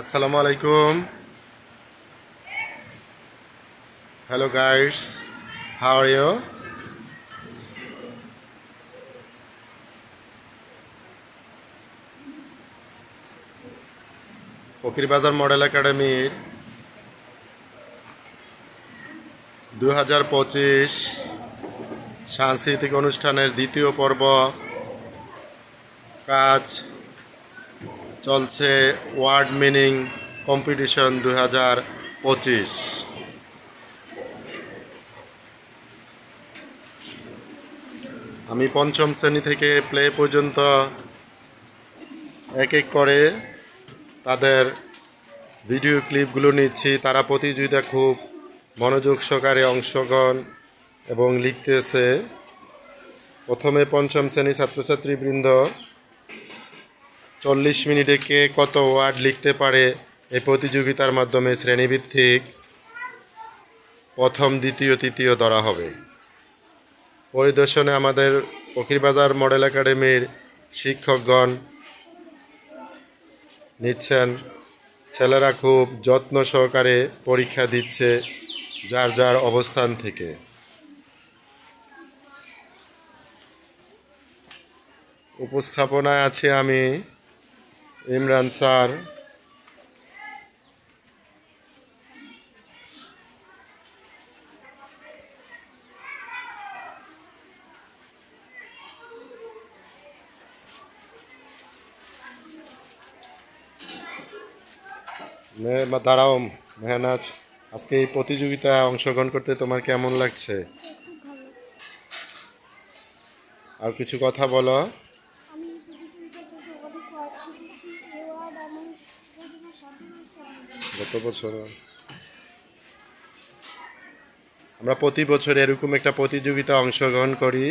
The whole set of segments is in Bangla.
আসসালামু আলাইকুম। Hello guys how are you Fakirbazar model একাডেমির দু হাজার পঁচিশ সাংস্কৃতিক অনুষ্ঠানের দ্বিতীয় পর্ব কাজ চলছে ওয়ার্ড মিনিং কম্পিটিশন দু হাজার পঁচিশ। আমি পঞ্চম শ্রেণি থেকে প্লে পর্যন্ত এক এক করে তাদের ভিডিও ক্লিপগুলো নিচ্ছি। তারা প্রতিযোগিতা খুব মনোযোগ সহকারে অংশগ্রহণ এবং লিখতেছে। প্রথমে পঞ্চম শ্রেণি ছাত্রছাত্রীবৃন্দ চল্লিশ মিনিটে কে কত ওয়ার্ড লিখতে পারে এই প্রতিযোগিতার মাধ্যমে শ্রেণীভিত্তিক প্রথম, দ্বিতীয়, তৃতীয় ধরা হবে। পরিদর্শনে আমাদের ফকিরবাজার মডেল একাডেমির শিক্ষকগণ নিচ্ছেন। ছেলেরা খুব যত্ন সহকারে পরীক্ষা দিচ্ছে যার যার অবস্থান থেকে। উপস্থাপনায় আছি আমি ইমরান স্যার। দাঁড়াও মেহনাজ। আজকে এই প্রতিযোগিতায় অংশগ্রহণ করতে তোমার কেমন লাগছে। আর কিছু কথা বলো আমি এই প্রতিযোগিতা থেকে অনেক ওয়ার্ড শিখেছি এই ওয়ার্ড আমার শেখার জন্য সাহায্য করেছে আমাদের গত বছর? আমরা প্রতি বছর এরকম একটা প্রতিযোগিতা অংশগ্রহণ করি।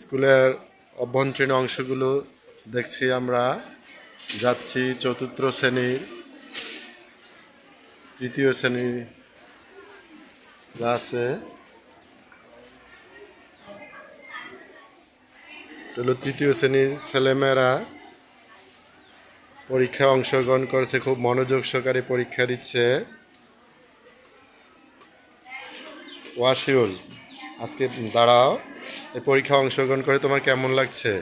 স্কুলের অভ্যন্তরীণ অংশগুলো দেখছি আমরা। যাচ্ছি চতুর্থ শ্রেণির, তৃতীয় শ্রেণির আছে তৃতীয় শ্রেণির ছেলেমেয়েরা। পরীক্ষায় অংশগ্রহণ করছে খুব মনোযোগ সহকারে পরীক্ষা দিচ্ছে। ওয়াসিউল আজকে দাঁড়াও। এই পরীক্ষা অংশগ্রহণ করে তোমার কেমন লাগছে?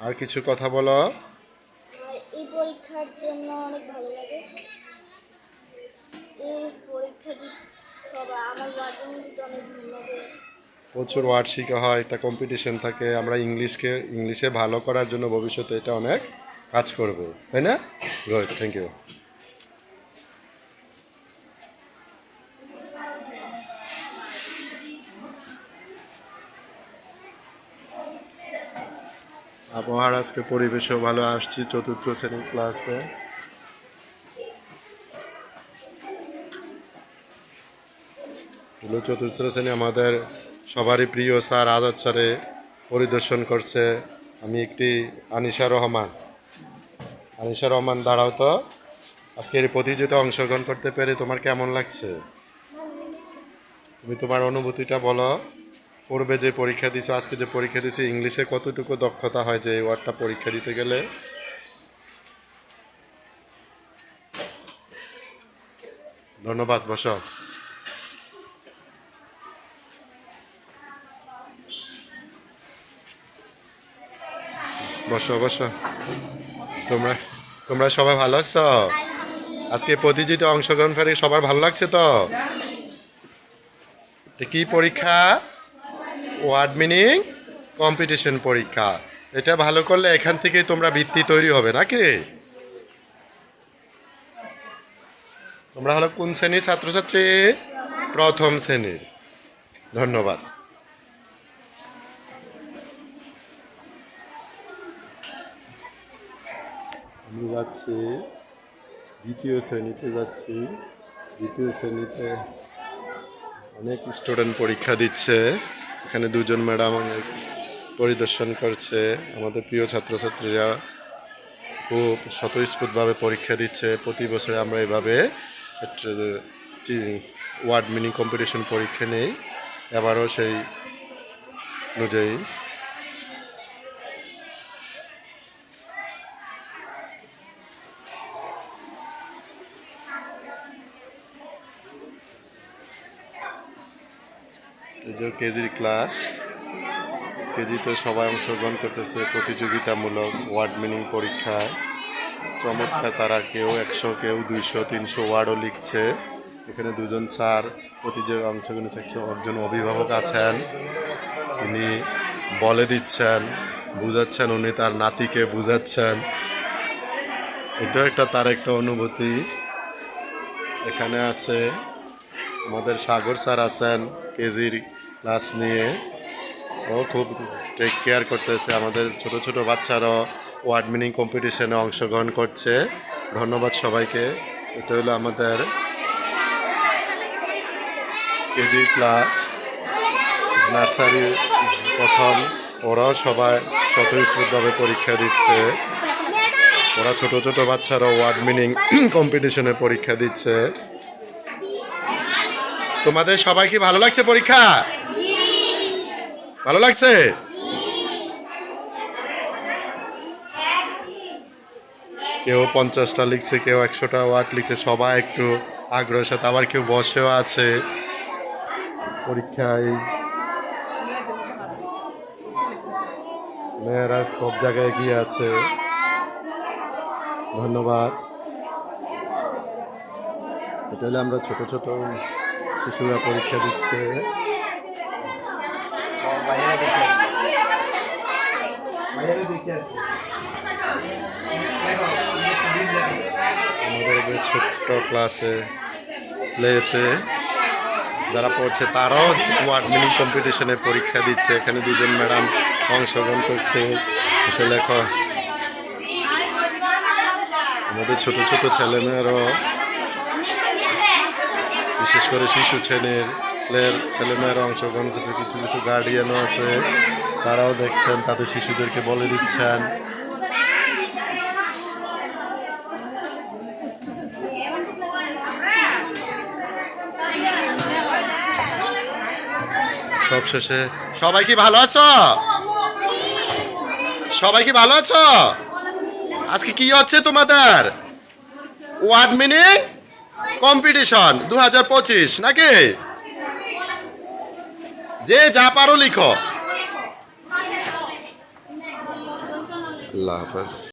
আর কিছু কথা বলো। এই পরীক্ষার জন্য অনেক ভালো লাগে। এই পরীক্ষা সবাই আমার অনেক প্রচুর ওয়ার্ড শেখা হয় একটা কম্পিটিশন থাকে। আমরা ইংলিশকে ইংলিশে ভালো করার জন্য ভবিষ্যতে এটা অনেক কাজ করব, তাই না? গুড থ্যাংক ইউ আবহাওয়ার আজকে পরিবেশও ভালো, আসছি চতুর্থ শ্রেণির ক্লাসে চতুর্থ শ্রেণি আমাদের সবারই প্রিয় স্যার আজাদ স্যারে পরিদর্শন করছে। আমি একটি আনিশা রহমান। আনিশা রহমান, দাঁড়াও তো। আজকের এই প্রতিযোগিতা অংশগ্রহণ করতে পেরে তোমার কেমন লাগছে? তুমি তোমার অনুভূতিটা বলো। পূর্বে যে পরীক্ষা দিছো, আজকে যে পরীক্ষা দিছো, ইংলিশে কতটুকু দক্ষতা হয় যে এই ওয়ার্ডটা পরীক্ষা দিতে গেলে? ধন্যবাদ, বসো। বসো বসো। তোমরা তোমরা সবাই ভালো আছো? আজকে প্রতিযোগিতা অংশগ্রহণ করে সবার ভালো লাগছে তো? কি পরীক্ষা? ওয়ার্ড মিনিং কম্পিটিশন পরীক্ষা। এটা ভালো করলে এখান থেকেই তোমরা ভিত্তি তৈরি হবে নাকি? তোমরা হলো কোন শ্রেণির ছাত্রছাত্রী? প্রথম শ্রেণির। ধন্যবাদ। যাচ্ছি, দ্বিতীয় শ্রেণীতে যাচ্ছি, দ্বিতীয় শ্রেণীতে অনেক স্টুডেন্ট পরীক্ষা দিচ্ছে। এখানে দুজন ম্যাডাম অনেক পরিদর্শন করছে। আমাদের প্রিয় ছাত্রছাত্রীরা খুব স্বতঃস্ফূর্তভাবে পরীক্ষা দিচ্ছে। প্রতি বছরে আমরা এভাবে ওয়ার্ড মিনিং কম্পিটিশন পরীক্ষা নেই। এবারও সেই অনুযায়ী কেজির ক্লাস, কেজিতে সবাই অংশগ্রহণ করতেছে প্রতিযোগিতামূলক ওয়ার্ড মিনিং পরীক্ষায়। চমৎকার তারা কেউ একশো, কেউ দুইশো, তিনশো ওয়ার্ডও লিখছে। এখানে দুজন স্যার প্রতিযোগিতা অংশগ্রহণ। একজন অভিভাবক আছেন। তিনি বলে দিচ্ছেন, বুঝাচ্ছেন, উনি তার নাতিকে বুঝাচ্ছেন। এটা একটা তার একটা অনুভূতি। এখানে আছে আমাদের সাগর স্যার আছেন, কেজির ক্লাস নিয়ে। ও খুব টেক কেয়ার করতেছে। আমাদের ছোট ছোট বাচ্চারাও ওয়ার্ড মিনিং কম্পিটিশনে অংশগ্রহণ করছে। ধন্যবাদ সবাইকে। এটা হলো আমাদের কেজি ক্লাস নার্সারি প্রথম। ওরাও সবাই স্বতঃস্ফূর্তভাবে পরীক্ষা দিচ্ছে। ওরা ছোট ছোট বাচ্চারা ওয়ার্ড মিনিং কম্পিটিশনে পরীক্ষা দিচ্ছে। তোমাদের সবাই কি ভালো লাগছে পরীক্ষা? ভালো লাগছে? কেউ পঞ্চাশটা লিখছে, কেউ একশোটা ওয়ার্ড লিখছে, সবাই একটু আগ্রহের সাথে, আবার কেউ বসেও আছে। পরীক্ষায় মেয়েরা সব জায়গায় গিয়ে আছে। ধন্যবাদ। এটা হলে আমরা ছোট ছোট শিশুরা পরীক্ষা দিচ্ছে। আমাদের ছোট্ট ক্লাসে, প্লেতে যারা পড়ছে, তারাও ওয়ার্ড মিনিং কম্পিটিশনে পরীক্ষা দিচ্ছে। এখানে দুজন ম্যাডাম অংশগ্রহণ করছে। আসলে লেখা আমাদের ছোট ছোট ছেলেমেয়েরাও বিশেষ করে শিশু শ্রেণির ছেলেমেয়েরা অংশগ্রহণ করছে, কিছু কিছু গার্ডিয়ানও আছে, তারাও দেখছেন, তাদের শিশুদেরকে বলে দিচ্ছেন। সব শেষে সবাই কি ভালো আছো? সবাই কি ভালো আছো? আজকে কি হচ্ছে তোমাদের? Word meaning? কম্পিটিশন দু হাজার পঁচিশ নাকি? যে যা পারো লিখো। আল্লাহ হাফেজ।